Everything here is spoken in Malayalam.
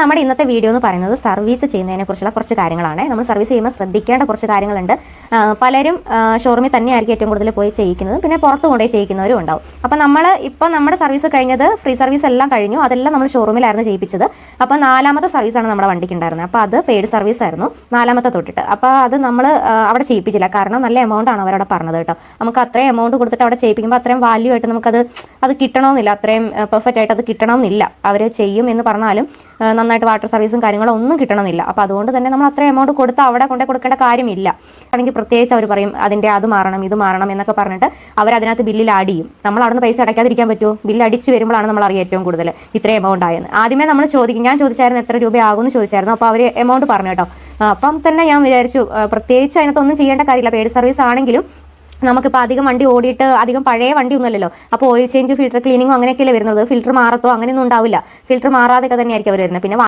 നമ്മുടെ ഇന്നത്തെ വീഡിയോ എന്ന് പറയുന്നത് സർവീസ് ചെയ്യുന്നതിനെ കുറിച്ചുള്ള കുറച്ച് കാര്യങ്ങളാണ്. നമ്മൾ സർവീസ് ചെയ്യുമ്പോൾ ശ്രദ്ധിക്കേണ്ട കുറച്ച് കാര്യങ്ങളുണ്ട്. പലരും ഷോറൂമിൽ തന്നെയായിരിക്കും ഏറ്റവും കൂടുതൽ പോയി ചെയ്യിക്കുന്നത്. പിന്നെ പുറത്ത് കൊണ്ടുപോയി ചെയ്യിക്കുന്നവരും ഉണ്ടാവും. അപ്പോൾ നമ്മൾ ഇപ്പോൾ നമ്മുടെ സർവീസ് കഴിഞ്ഞത് ഫ്രീ സർവീസ് എല്ലാം കഴിഞ്ഞു. അതെല്ലാം നമ്മൾ ഷോറൂമിലായിരുന്നു ചെയ്യിപ്പിച്ചത്. അപ്പോൾ നാലാമത്തെ സർവീസാണ് നമ്മുടെ വണ്ടിക്ക് ഉണ്ടായിരുന്നത്. അപ്പോൾ അത് പെയ്ഡ് സർവീസ് ആയിരുന്നു നാലാമത്തെ തൊട്ടിട്ട്. അപ്പോൾ അത് നമ്മൾ അവിടെ ചെയ്യിപ്പിച്ചില്ല. കാരണം നല്ല എമൗണ്ട് ആണ് അവരവിടെ പറഞ്ഞത് കേട്ടോ. നമുക്ക് അത്രയും എമൗണ്ട് കൊടുത്തിട്ട് അവിടെ ചെയ്യിപ്പിക്കുമ്പോൾ അത്രയും വാല്യൂ ആയിട്ട് നമുക്കത് അത് കിട്ടണമെന്നില്ല. അത്രയും പെർഫെക്റ്റ് ആയിട്ട് അത് കിട്ടണമെന്നില്ല. അവർ ചെയ്യും എന്ന് പറഞ്ഞാലും നന്നായിട്ട് വാട്ടർ സർവീസും കാര്യങ്ങളും ഒന്നും കിട്ടണമെന്നില്ല. അപ്പോൾ അതുകൊണ്ട് തന്നെ നമ്മൾ അത്രയും എമൗണ്ട് കൊടുത്ത് അവിടെ കൊണ്ടേ കൊടുക്കേണ്ട കാര്യമില്ല. ആണെങ്കിൽ പ്രത്യേകിച്ച് അവർ പറയും അതിന്റെ അത് മാറണം ഇത് മാറണം എന്നൊക്കെ പറഞ്ഞിട്ട് അവർ അതിനകത്ത് ബില്ലിൽ ആഡ് ചെയ്യും. നമ്മൾ അവിടുന്ന് പൈസ അടയ്ക്കാതിരിക്കാൻ പറ്റുമോ? ബില്ല് അടിച്ച് വരുമ്പോഴാണ് നമ്മൾ അറിയാം ഏറ്റവും കൂടുതൽ ഇത്രയും എമൗണ്ട് ആയെന്ന്. ആദ്യമേ നമ്മൾ ചോദിക്കും ഞാൻ ചോദിച്ചായിരുന്നു എത്ര രൂപയാകുമെന്ന് ചോദിച്ചായിരുന്നു. അപ്പോൾ അവർ എമൗണ്ട് പറഞ്ഞു കേട്ടോ. അപ്പം തന്നെ ഞാൻ വിചാരിച്ചു പ്രത്യേകിച്ച് അതിനകത്തൊന്നും ചെയ്യേണ്ട കാര്യമില്ല. പെയ്ഡ് സർവീസ് ആണെങ്കിലും നമുക്കിപ്പോൾ അധികം വണ്ടി ഓടിയിട്ട് അധികം പഴയ വണ്ടി ഒന്നുമല്ലല്ലോ അപ്പോൾ ഓയിൽ ചേഞ്ച് ഫിൽറ്റർ ക്ലീനിങ്ങോ അങ്ങനെയൊക്കെയല്ലേ വരുന്നത്. ഫിൽറ്റർ മാറത്തോ അങ്ങനെയൊന്നും ഉണ്ടാവില്ല. ഫിൽറ്റർ മാറാതെയൊക്കെ തന്നെയായിരിക്കും അവർ വരുന്നത്. പിന്നെ